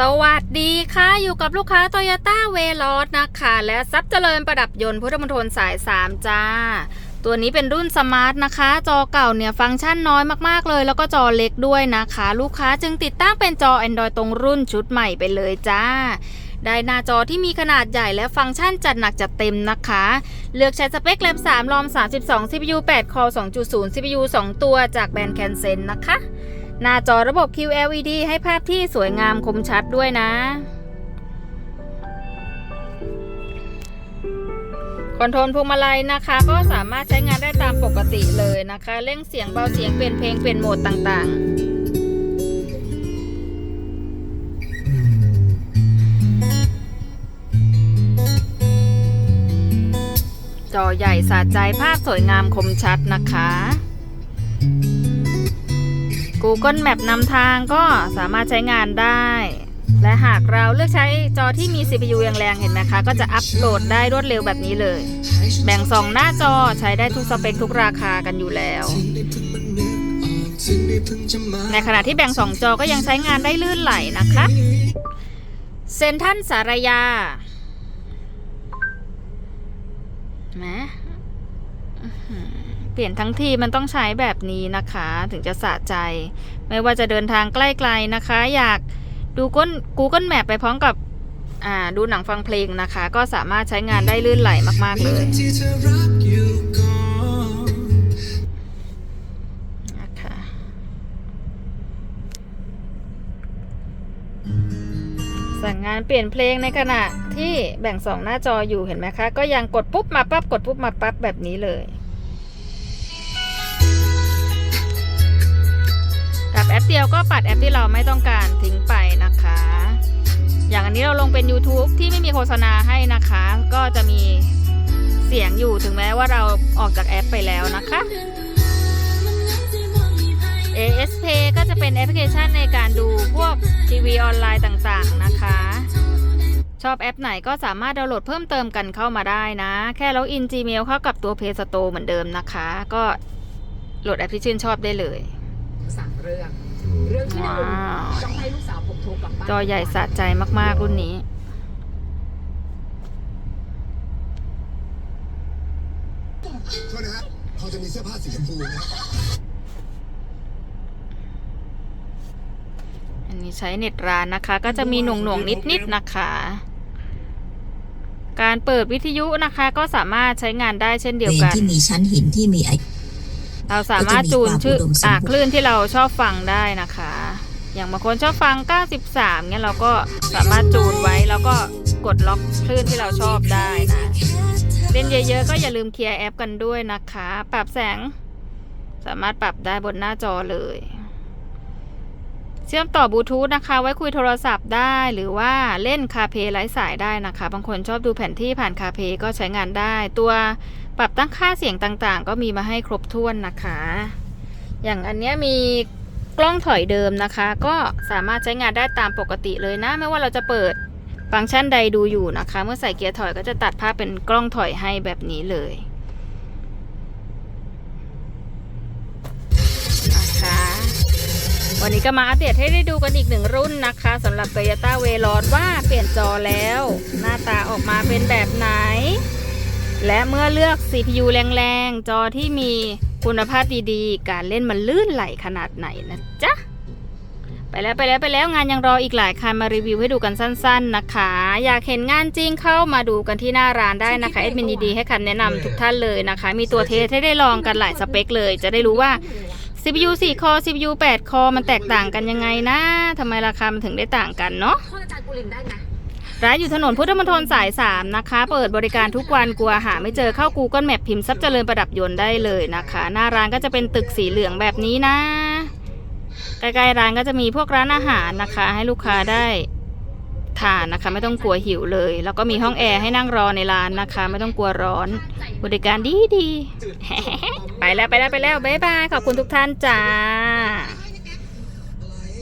สวัสดีค่ะ อยู่กับลูกค้าโตโยต้าเวลอสนะคะ และซับเจริญประดับยนต์พุทธมณฑลสาย 3 จ้า ตัวนี้เป็นรุ่นสมาร์ทนะคะ จอเก่าเนี่ยฟังก์ชันน้อยมากๆเลย แล้วก็จอเล็กด้วยนะคะ ลูกค้าจึงติดตั้งเป็นจอ Android ตรงรุ่นชุดใหม่ไปเลยจ้า ได้หน้าจอที่มีขนาดใหญ่และฟังก์ชันจัดหนักจัดเต็มนะคะ เลือกใช้สเปคแรม3รอม32 CPU 8 คอ 2.0 CPU 2 ตัวจากแบรนด์แคนเซนนะคะ หน้าจอระบบ QLED ให้ภาพที่สวยงามคมชัดด้วยนะ คอนโทรลพวงมาลัยนะคะ ก็สามารถใช้งานได้ตามปกติเลยนะคะ เร่งเสียงเบาเสียงเปลี่ยนเพลงเปลี่ยนโหมดต่างๆจอใหญ่สะใจภาพสวยงามคมชัดนะคะ Google Map นำทางก็สามารถใช้งานได้ และหากเราเลือกใช้จอที่มี CPU แรงๆเห็นไหมคะ ก็จะอัปโหลดได้รวดเร็วแบบนี้เลย แบ่งสองหน้าจอใช้ได้ทุกสเปคทุกราคากันอยู่แล้ว ในขณะที่แบ่งสองจอก็ยังใช้งานได้ลื่นไหลนะคะเซนทันสารยาแม เปลี่ยนทั้งทีมันต้องใช้แบบนี้นะคะ ถึงจะสะใจ ไม่ว่าจะเดินทางใกล้ๆนะคะ อยากดูก้น Google Map ไปพร้อมกับดูหนังฟังเพลงนะคะ ก็สามารถใช้งานได้ลื่นไหลมากๆเลยที่เธอรักอยู่ก่อนนะคะสั่งงานเปลี่ยนเพลงในขณะที่แบ่งสองหน้าจออยู่เห็นไหมคะ ก็ยังกดปุ๊บมาปั๊บกดปุ๊บมาปั๊บแบบนี้เลย เดียวก็ปัดแอปที่เราไม่ต้องการทิ้งไปนะคะ อย่างอันนี้เราลงเป็น YouTube ที่ไม่มีโฆษณาให้นะคะ ก็จะมีเสียงอยู่ถึงแม้ว่าเราออกจากแอปไปแล้วนะคะ ASP ก็จะเป็นแอปพลิเคชันในการดูพวกทีวีออนไลน์ต่างๆนะคะ ชอบแอปไหนก็สามารถดาวน์โหลดเพิ่มเติมกันเข้ามาได้นะ แค่ล็อกอิน Gmail เข้ากับตัว Play Store เหมือนเดิมนะคะ ก็โหลดแอปที่ชื่นชอบได้เลย สั่งเรื่อง เรื่องที่หนึ่งว้าวต้องให้ลูกสาวผมโทรกลับบ้านจอใหญ่สะใจมากๆรุ่นนี้ โทษนะฮะพอจะมีเสื้อผ้าสีชมพูไหมครับอันนี้ใช้เน็ตร้านนะคะ ก็จะมีหน่วงหน่วงนิดนิดๆนะคะ การเปิดวิทยุนะคะก็สามารถใช้งานได้เช่นเดียวเพลงกัน ที่มีชั้นหินที่มีไอ เราสามารถจูนชื่อก็จะมีความอุดมสมบูรณ์อ่าคลื่นที่เราชอบฟังได้นะคะ อย่างบางคนชอบฟัง 93เนี่ยเราก็สามารถจูนไว้แล้วก็กดล็อกคลื่นที่เราชอบได้นะ เล่นเยอะๆก็อย่าลืมเคลียร์แอปกันด้วยนะคะ ปรับแสง สามารถปรับได้บนหน้าจอเลย เชื่อมต่อบลูทูธนะคะ ไว้คุยโทรศัพท์ได้หรือว่าเล่นคาเพไร้สายได้นะคะ บางคนชอบดูแผนที่ผ่านคาเพก็ใช้งานได้ตัว ปรับตั้งค่าเสียงต่างๆ ก็มีมาให้ครบถ้วนนะคะ อย่างอันนี้มีกล้องถอยเดิมนะคะ ก็สามารถใช้งานได้ตามปกติเลยนะ ไม่ว่าเราจะเปิดฟังก์ชันใดดูอยู่นะคะ เมื่อใส่เกียร์ถอยก็จะตัดภาพเป็นกล้องถอยให้แบบนี้เลยนะคะวันนี้ก็มาอัปเดตให้ได้ดูกันอีกหนึ่งรุ่นนะคะสำหรับ Toyota v e l o ว่าเปลี่ยนจอแล้ว หน้าตาออกมาเป็นแบบไหน และเมื่อเลือก CPU แรงๆ จอที่มีคุณภาพดีๆ การเล่นมันลื่นไหลขนาดไหนนะจ๊ะ ไปแล้วไปแล้วไปแล้วงานยังรออีกหลายคันมารีวิวให้ดูกันสั้น ๆนะคะ อยากเห็นงานจริงเข้ามาดูกันที่หน้าร้านได้นะคะเอ็ดมินดีๆให้คำแนะนำทุกท่านเลยนะคะ มีตัวเทสให้ได้ลองกันหลายสเปคเลย จะได้รู้ว่า CPU 4 คอ CPU 8 คอ มันแตกต่างกันยังไงนะทำไมราคามันถึงได้ต่างกันเนาะ ร้านอยู่ถนนพุทธมณฑลสาย 3 นะคะ เปิดบริการทุกวันกลัวหาไม่เจอเข้า Google Map พิมพ์ซับเจริญประดับยนต์ได้เลยนะคะ หน้าร้านก็จะเป็นตึกสีเหลืองแบบนี้นะ ใกล้ๆร้านก็จะมีพวกร้านอาหารนะคะ ให้ลูกค้าได้ทานนะคะ ไม่ต้องกลัวหิวเลย แล้วก็มีห้องแอร์ให้นั่งรอในร้านนะคะ ไม่ต้องกลัวร้อน บริการดีดีๆไปแล้วไปแล้วไปแล้วบ๊ายบายขอบคุณทุกท่านจ้า